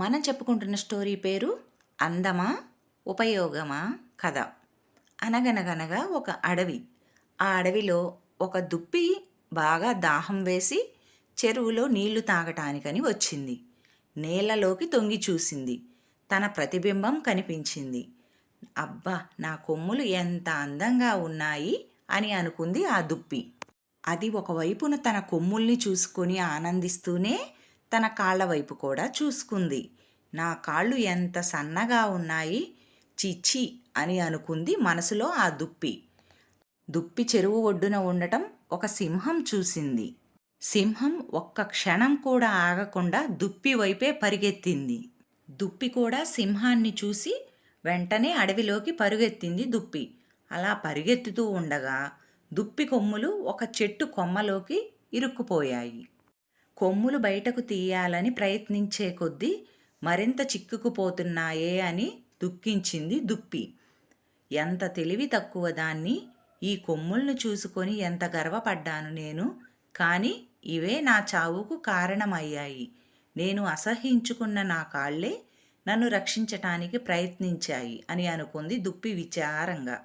మనం చెప్పుకుంటున్న స్టోరీ పేరు అందమా ఉపయోగమా కథ. అనగనగనగా ఒక అడవి. ఆ అడవిలో ఒక దుప్పి బాగా దాహం వేసి చెరువులో నీళ్ళు తాగటానికని వచ్చింది. నేలలోకి తొంగి చూసింది. తన ప్రతిబింబం కనిపించింది. అబ్బా నా కొమ్ములు ఎంత అందంగా ఉన్నాయి అని అనుకుంది ఆ దుప్పి. అది ఒకవైపున తన కొమ్ముల్ని చూసుకొని ఆనందిస్తూనే తన కాళ్ళ వైపు కూడా చూసుకుంది. నా కాళ్ళు ఎంత సన్నగా ఉన్నాయి? చిచ్చి అని అనుకుంది మనసులో ఆ దుప్పి. దుప్పి చెరువు ఒడ్డున ఉండటం ఒక సింహం చూసింది. సింహం ఒక్క క్షణం కూడా ఆగకుండా దుప్పి వైపే పరిగెత్తింది. దుప్పి కూడా సింహాన్ని చూసి వెంటనే అడవిలోకి పరుగెత్తింది దుప్పి. అలా పరిగెత్తుతూ ఉండగా దుప్పి కొమ్ములు ఒక చెట్టు కొమ్మలోకి ఇరుక్కుపోయాయి. కొమ్ములు బయటకు తీయాలని ప్రయత్నించే కొద్దీ మరింత చిక్కుకుపోతున్నాయే అని దుఃఖించింది దుప్పి. ఎంత తెలివి తక్కువ దాన్ని ఈ కొమ్ములను చూసుకొని ఎంత గర్వపడ్డాను నేను. కానీ ఇవే నా చావుకు కారణమయ్యాయి. నేను అసహించుకున్న నా కాళ్ళే నన్ను రక్షించటానికి ప్రయత్నించాయి అని అనుకుంది దుప్పి విచారంగా.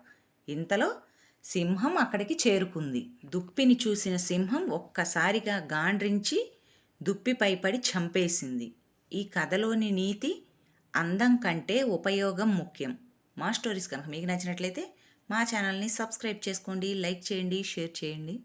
ఇంతలో సింహం అక్కడికి చేరుకుంది. దుప్పిని చూసిన సింహం ఒక్కసారిగా గాండ్రించి దుప్పిపై పడి చంపేసింది. ఈ కథలోని నీతి అందం కంటే ఉపయోగం ముఖ్యం. మా స్టోరీస్ కనుక మీకు నచ్చినట్లయితే మా ఛానల్ని సబ్స్క్రైబ్ చేసుకోండి లైక్ చేయండి షేర్ చేయండి.